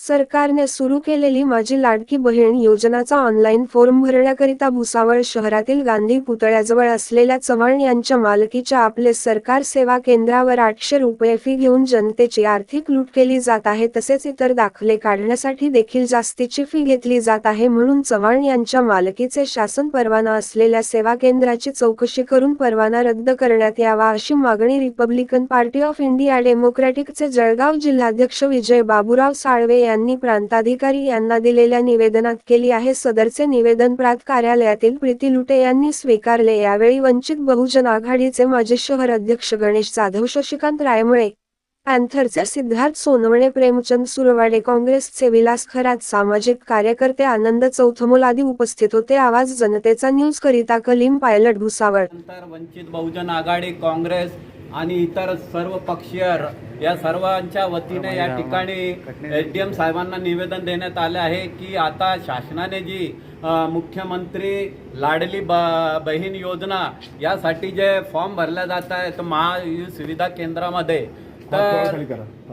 सरकारने सुरू केलेली माझी लाडकी बहीण योजनाचा ऑनलाईन फॉर्म भरण्याकरिता भुसावळ शहरातील गांधी पुतळ्याजवळ असलेल्या चव्हाण यांच्या मालकीच्या आपले सरकार सेवा केंद्रावर आठशे रुपये फी घेऊन जनतेची आर्थिक लूट केली जात आहे तसेच इतर दाखले काढण्यासाठी देखील जास्तीची फी घेतली जात आहे म्हणून चव्हाण यांच्या मालकीचे शासन परवाना असलेल्या सेवा केंद्राची चौकशी करून परवाना रद्द करण्यात यावा अशी मागणी रिपब्लिकन पार्टी ऑफ इंडिया डेमोक्रॅटिकचे जळगाव जिल्हाध्यक्ष विजय बाबूराव साळवे यांनी प्रांताधिकारी यांना दिलेल्या निवेदनात केली आहे. सदरचे निवेदन प्रांत कार्यालयातील प्रीती लुटे यांनी स्वीकारले. यावेळी वंचित बहुजन आघाडीचे माजी शहर अध्यक्ष गणेश जाधव शशिकांत रायमुळे पॅन्थरचे सिद्धार्थ सोनवणे प्रेमचंद सुरवाडे काँग्रेसचे विलास खरात सामाजिक कार्यकर्ते आनंद चौथमोल आदी उपस्थित होते. आवाज जनतेचा न्यूज करिता कलीम पायलट भुसावळ. नंतर वंचित बहुजन आघाडी काँग्रेस आणि इतर सर्व पक्षीय या सर्वांच्या वतीने या ठिकाणी एच डी एम साहेबांना निवेदन देण्यात आले आहे की आता शासनाने जी मुख्यमंत्री लाडली ब बहीण योजना यासाठी जे फॉर्म भरल्या जात आहेत महा सुविधा केंद्रामध्ये तर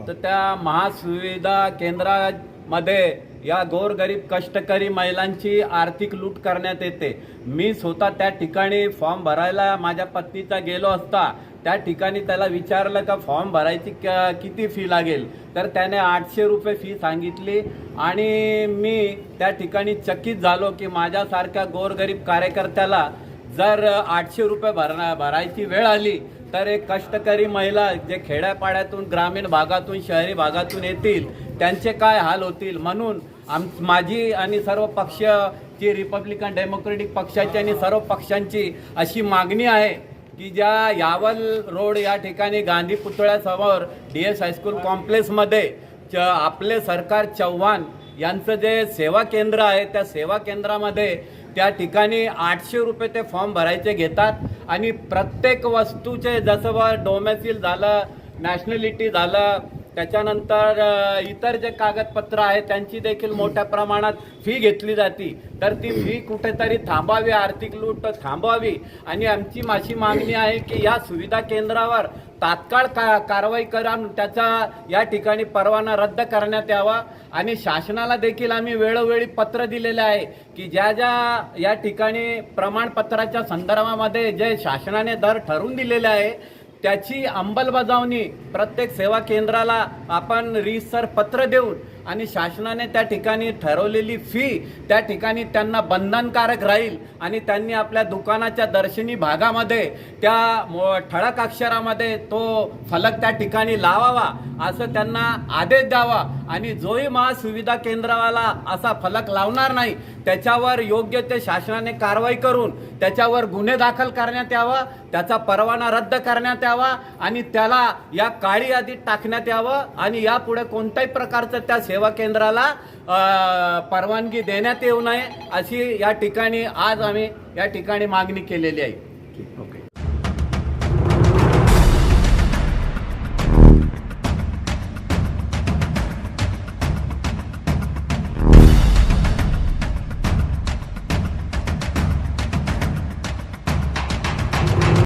तर त्या महासुविधा केंद्रामध्ये या गोरगरीब कष्टकरी महिलांची आर्थिक लूट करण्यात येते. मी स्वतः त्या ठिकाणी फॉर्म भरायला माझ्या पत्नीचा गेलो असता त्या ठिकाणी त्याला विचारलं का फॉर्म भरायची क- किती फी लागेल? तर त्याने आठशे रुपये फी सांगितली आणि मी त्या ठिकाणी चकित झालो की माझ्यासारख्या गोरगरीब कार्यकर्त्याला जर आठशे रुपये भरणा भरायची वेळ आली तर एक कष्टकरी महिला जे खेड्यापाड्यातून ग्रामीण भागातून शहरी भागातून येतील त्यांचे काय हाल होतील? म्हणून आम माझी आणि सर्व पक्षची रिपब्लिकन डेमोक्रेटिक पक्षाची आणि सर्व पक्षांची अशी मागणी आहे की ज्या यावल रोड या ठिकाणी गांधी पुतळ्यासमोर डी एस हायस्कूल कॉम्प्लेक्समध्ये च आपले सरकार चव्हाण यांचं जे सेवा केंद्र आहे त्या सेवा केंद्रामध्ये त्या ठिकाणी आठशे रुपये ते फॉर्म भरायचे घेतात आणि प्रत्येक वस्तूचे जसं बा डोमेसिल झालं नॅशनॅलिटी झालं त्याच्यानंतर इतर जे कागदपत्र आहेत त्यांची देखील मोठ्या प्रमाणात फी घेतली जाते. तर ती फी कुठेतरी थांबावी आर्थिक लूट थांबावी आणि आमची माझी मागणी आहे की या सुविधा केंद्रावर तात्काळ का कारवाई करून त्याचा या ठिकाणी परवाना रद्द करण्यात यावा. आणि शासनाला देखील आम्ही वेळोवेळी पत्र दिलेले आहे की ज्या ज्या या ठिकाणी प्रमाणपत्राच्या संदर्भामध्ये जे शासनाने दर ठरवून दिलेले आहे त्याची अंमलबजावणी प्रत्येक सेवा केंद्राला आपण रीसर पत्र देऊन आणि शासनाने त्या ठिकाणी ठरवलेली फी त्या ठिकाणी त्यांना बंधनकारक राहील आणि त्यांनी आपल्या दुकानाच्या दर्शनी भागामध्ये त्या ठळक अक्षरामध्ये तो फलक त्या ठिकाणी लावावा असं त्यांना आदेश द्यावा. आणि जोही महासुविधा केंद्रावाला असा फलक लावणार नाही त्याच्यावर योग्य ते शासनाने कारवाई करून त्याच्यावर गुन्हे दाखल करण्यात यावा त्याचा परवाना रद्द करण्यात यावा आणि त्याला या काळी यादीत टाकण्यात यावं आणि यापुढे कोणत्याही प्रकारचं त्या सेवा सेवा केंद्राला परवानगी देण्यात येऊ नये अशी या ठिकाणी आज आम्ही या ठिकाणी मागणी केलेली आहे.